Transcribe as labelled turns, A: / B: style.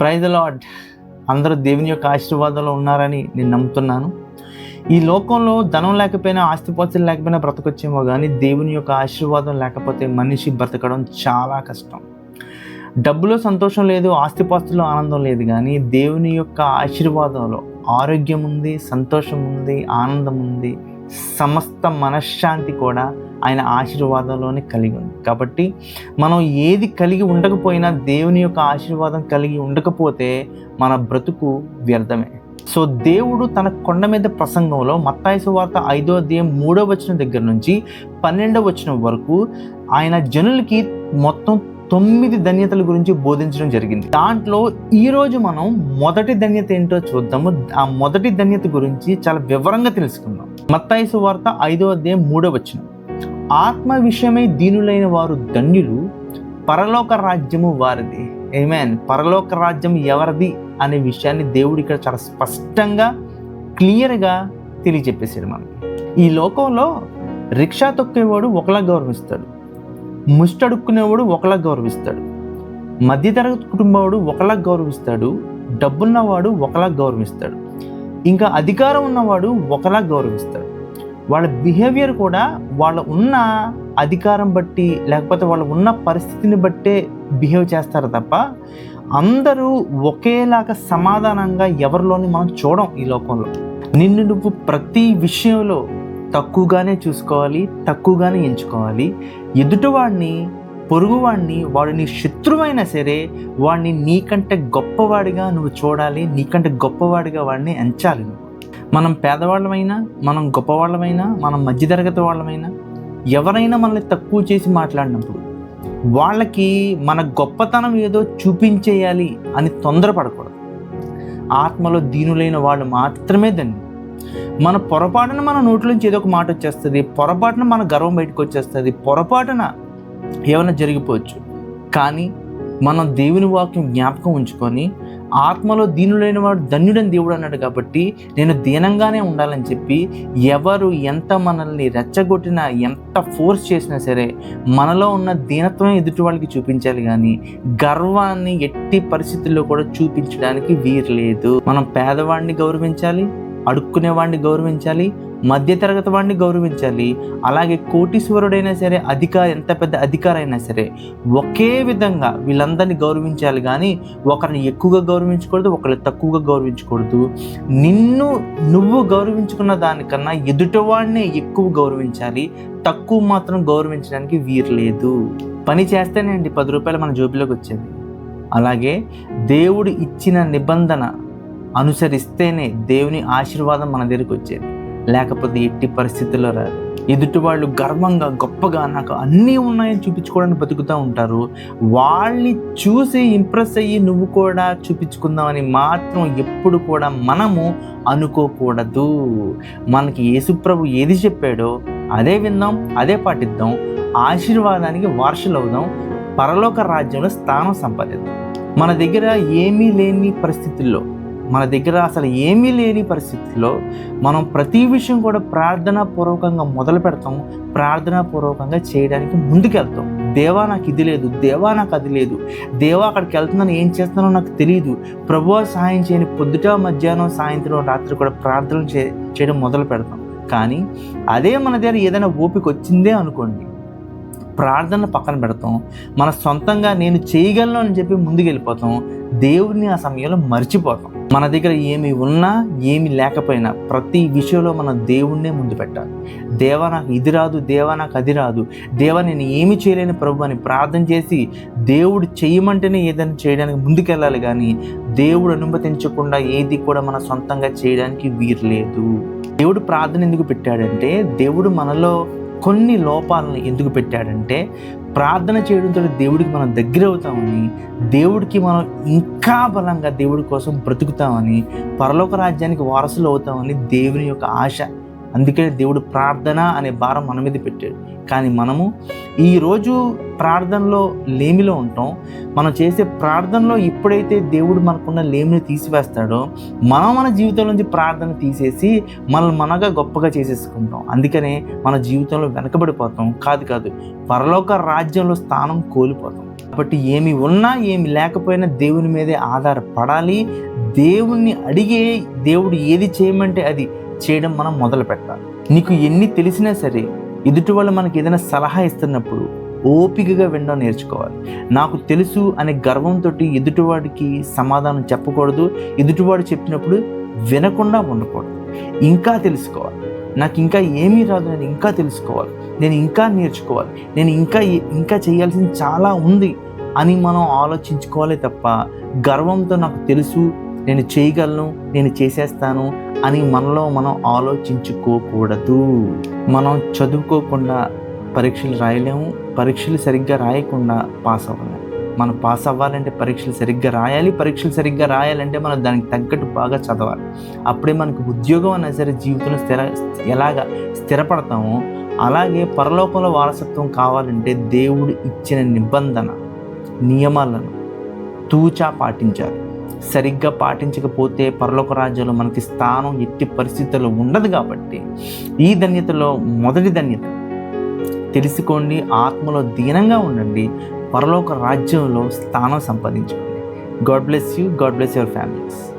A: Praise lord అందరూ దేవుని యొక్క ఆశీర్వాదంలో ఉన్నారని నేను నమ్ముతున్నాను. ఈ లోకంలో ధనం లేకపోయినా ఆస్తిపాస్తులు లేకపోయినా బ్రతకొచ్చేమో కానీ దేవుని యొక్క ఆశీర్వాదం లేకపోతే మనిషి బ్రతకడం చాలా కష్టం. డబ్బులో సంతోషం లేదు ఆస్తిపాస్తుల్లో ఆనందం లేదు కానీ దేవుని యొక్క ఆశీర్వాదంలో ఆరోగ్యం ఉంది సంతోషం ఉంది ఆనందం ఉంది సమస్త మనశ్శాంతి కూడా ఆయన ఆశీర్వాదంలోనే కలిగి ఉంది. కాబట్టి మనం ఏది కలిగి ఉండకపోయినా దేవుని యొక్క ఆశీర్వాదం కలిగి ఉండకపోతే మన బ్రతుకు వ్యర్థమే. సో దేవుడు తన కొండ మీద ప్రసంగంలో మత్తాయసు వార్త ఐదో అధ్యాయం మూడో వచనం దగ్గర నుంచి పన్నెండవ వచ్చిన వరకు ఆయన జనులకి మొత్తం తొమ్మిది ధన్యతల గురించి బోధించడం జరిగింది. దాంట్లో ఈరోజు మనం మొదటి ధన్యత ఏంటో చూద్దాము. ఆ మొదటి ధన్యత గురించి చాలా వివరంగా తెలుసుకుందాం. మత్తాయసు వార్త ఐదో అధ్యాయం మూడో వచనం. ఆత్మ విషయమై దీనులైన వారు ధన్యులు పరలోక రాజ్యము వారిది. ఏమేన్ పరలోక రాజ్యం ఎవరిది అనే విషయాన్ని దేవుడు ఇక్కడ చాలా స్పష్టంగా క్లియర్గా తెలియజెప్పేశాడు మనకి. ఈ లోకంలో రిక్షా తొక్కేవాడు ఒకలా గౌరవిస్తాడు. ముష్టడుక్కునేవాడు ఒకలా గౌరవిస్తాడు. మధ్యతరగతి కుటుంబవాడు ఒకలా గౌరవిస్తాడు. డబ్బున్నవాడు ఒకలా గౌరవిస్తాడు. ఇంకా అధికారం ఉన్నవాడు ఒకలా గౌరవిస్తాడు. వాళ్ళ బిహేవియర్ కూడా వాళ్ళ ఉన్న అధికారం బట్టి లేకపోతే వాళ్ళు ఉన్న పరిస్థితిని బట్టే బిహేవ్ చేస్తారు తప్ప అందరూ ఒకేలాగా సమాధానంగా ఎవరిలోని మనం చూడం ఈ లోకంలో. నిన్ను నువ్వు ప్రతి విషయంలో తక్కువగానే చూసుకోవాలి తక్కువగానే ఎంచుకోవాలి. ఎదుటివాడిని పొరుగువాడిని వాడు నీ శత్రువైనా సరే వాడిని నీకంటే గొప్పవాడిగా నువ్వు చూడాలి నీకంటే గొప్పవాడిగా వాడిని ఎంచాలి నువ్వు. మనం పేదవాళ్ళమైనా మనం గొప్పవాళ్ళమైనా మనం మధ్యతరగతి వాళ్ళమైనా ఎవరైనా మనల్ని తక్కువ చేసి మాట్లాడినప్పుడు వాళ్ళకి మన గొప్పతనం ఏదో చూపించేయాలి అని తొందరపడకూడదు. ఆత్మలో దీనులైన వాళ్ళు మాత్రమే దాన్ని. మన పొరపాటున మన నోట్లోంచి ఏదో ఒక మాట వచ్చేస్తుంది పొరపాటున మన గర్వం బయటకు వచ్చేస్తుంది పొరపాటున ఏమైనా జరిగిపోవచ్చు. కానీ మనం దేవుని వాక్యం జ్ఞాపకం ఉంచుకొని ఆత్మలో దీనులైన వాడు ధన్యుడని దేవుడు అన్నాడు కాబట్టి నేను దీనంగానే ఉండాలని చెప్పి ఎవరు ఎంత మనల్ని రెచ్చగొట్టినా ఎంత ఫోర్స్ చేసినా సరే మనలో ఉన్న దీనత్వం ఎదుటి వాళ్ళకి చూపించాలి కానీ గర్వాన్ని ఎట్టి పరిస్థితుల్లో కూడా చూపించడానికి వీరు లేదు. మనం పేదవాడిని గౌరవించాలి అడుక్కునేవాడిని గౌరవించాలి మధ్యతరగతి వాడిని గౌరవించాలి. అలాగే కోటీశ్వరుడైనా సరే అధికారి ఎంత పెద్ద అధికారి అయినా సరే ఒకే విధంగా వీళ్ళందరినీ గౌరవించాలి కానీ ఒకరిని ఎక్కువగా గౌరవించకూడదు ఒకరిని తక్కువగా గౌరవించకూడదు. నిన్ను నువ్వు గౌరవించుకున్న దానికన్నా ఎదుటివాడిని ఎక్కువ గౌరవించాలి. తక్కువ మాత్రం గౌరవించడానికి వీరు లేదు. పని చేస్తేనే అండి పది రూపాయలు మన జోబిలోకి వచ్చేది. అలాగే దేవుడు ఇచ్చిన నిబంధన అనుసరిస్తేనే దేవుని ఆశీర్వాదం మన దగ్గరికి వచ్చేది. లేకపోతే ఎట్టి పరిస్థితుల్లో రాదు. ఎదుటి వాళ్ళు గర్వంగా గొప్పగా నాకు అన్నీ ఉన్నాయని చూపించుకోవడానికి బతుకుతూ ఉంటారు. వాళ్ళని చూసి ఇంప్రెస్ అయ్యి నువ్వు కూడా చూపించుకుందామని మాత్రం ఎప్పుడు కూడా మనము అనుకోకూడదు. మనకి యేసుప్రభు ఏది చెప్పాడో అదే విందాం అదే పాటిద్దాం. ఆశీర్వాదానికి వారసులు అవుదాం పరలోక రాజ్యంలో స్థానం సంపాదిద్దాం. మన దగ్గర ఏమీ లేని పరిస్థితుల్లో మన దగ్గర అసలు ఏమీ లేని పరిస్థితిలో మనం ప్రతి విషయం కూడా ప్రార్థనాపూర్వకంగా మొదలు పెడతాం. ప్రార్థనాపూర్వకంగా చేయడానికి ముందుకెళ్తాం. దేవా నాకు ఇది లేదు. దేవా నాకు అది లేదు. దేవా అక్కడికి వెళ్తున్నాను. ఏం చేస్తున్నానో నాకు తెలియదు ప్రభు సహాయం చేయని పొద్దుట మధ్యాహ్నం సాయంత్రం రాత్రి కూడా ప్రార్థనలు చే చేయడం మొదలు పెడతాం. కానీ అదే మన దగ్గర ఏదైనా ఓపిక వచ్చిందే అనుకోండి. ప్రార్థన పక్కన పెడతాం. మన సొంతంగా నేను చేయగలను అని చెప్పి ముందుకు వెళ్ళిపోతాం దేవుడిని ఆ సమయంలో మర్చిపోతాం. మన దగ్గర ఏమి ఉన్నా ఏమి లేకపోయినా ప్రతి విషయంలో మనం దేవుణ్ణే ముందు పెట్టాలి. దేవా నాకు ఇది రాదు దేవా నాకు అది రాదు. దేవ నేను ఏమి చేయలేని ప్రభు అని ప్రార్థన చేసి దేవుడు చేయమంటేనే ఏదైనా చేయడానికి ముందుకెళ్ళాలి కానీ దేవుడు అనుమతించకుండా ఏది కూడా మన సొంతంగా చేయడానికి వీరు లేదు దేవుడు ప్రార్థన ఎందుకు పెట్టాడంటే దేవుడు మనలో కొన్ని లోపాలను ఎందుకు పెట్టాడంటే ప్రార్థన చేయడంతో దేవుడికి మనం దగ్గర అవుతామని దేవుడికి మనం ఇంకా బలంగా దేవుడి కోసం బ్రతుకుతామని పరలోక రాజ్యానికి వారసులు అవుతామని దేవుని యొక్క ఆశ. అందుకే దేవుడు ప్రార్థన అనే భారం మన మీద పెట్టాడు. కానీ మనము ఈరోజు ప్రార్థనలో లేమిలో ఉంటాం. మనం చేసే ప్రార్థనలో ఎప్పుడైతే దేవుడు మనకున్న లేమిని తీసివేస్తాడో మనం మన జీవితం నుంచి ప్రార్థన తీసేసి మనల్ని మనగా గొప్పగా చేసేసుకుంటాం. అందుకనే మన జీవితంలో వెనకబడిపోతాం. కాదు కాదు పరలోక రాజ్యంలో స్థానం కోల్పోతాం. కాబట్టి ఏమి ఉన్నా ఏమి లేకపోయినా దేవుని మీదే ఆధారపడాలి. దేవుణ్ణి అడిగే దేవుడు ఏది చేయమంటే అది చేయడం మనం మొదలు పెట్టాలి. నీకు ఎన్ని తెలిసినా సరే ఎదుటి వాళ్ళు మనకి ఏదైనా సలహా ఇస్తున్నప్పుడు ఓపికగా వినడం నేర్చుకోవాలి. నాకు తెలుసు అనే గర్వంతో ఎదుటివాడికి సమాధానం చెప్పకూడదు. ఎదుటివాడు చెప్పినప్పుడు వినకుండా ఉండకూడదు. ఇంకా తెలుసుకోవాలి. నాకు ఇంకా ఏమీ రాదు నేను ఇంకా తెలుసుకోవాలి. నేను ఇంకా నేర్చుకోవాలి. నేను ఇంకా ఇంకా చేయాల్సింది చాలా ఉంది అని మనం ఆలోచించుకోవాలి తప్ప గర్వంతో నాకు తెలుసు నేను చేయగలను నేను చేసేస్తాను అని మనలో మనం ఆలోచించుకోకూడదు. మనం చదువుకోకుండా పరీక్షలు రాయలేము పరీక్షలు సరిగ్గా రాయకుండా పాస్ అవ్వలేము. మనం పాస్ అవ్వాలంటే పరీక్షలు సరిగ్గా రాయాలి పరీక్షలు సరిగ్గా రాయాలంటే మనం దానికి తగ్గట్టు బాగా చదవాలి. అప్పుడే మనకు ఉద్యోగం అన్నా సరే జీవితంలో స్థిర ఎలాగ స్థిరపడతామో అలాగే పరలోకంలో వారసత్వం కావాలంటే దేవుడు ఇచ్చిన నిబంధన నియమాలను తూచా పాటించాలి. సరిగ్గా పాటించకపోతే పరలోక రాజ్యంలో మనకి స్థానం ఎట్టి పరిస్థితుల్లో ఉండదు కాబట్టి ఈ ధన్యతలో మొదటి ధన్యత. తెలుసుకోండి ఆత్మలో దీనంగా ఉండండి పరలోక రాజ్యంలో స్థానం సంపాదించుకోండి. God bless you God bless your families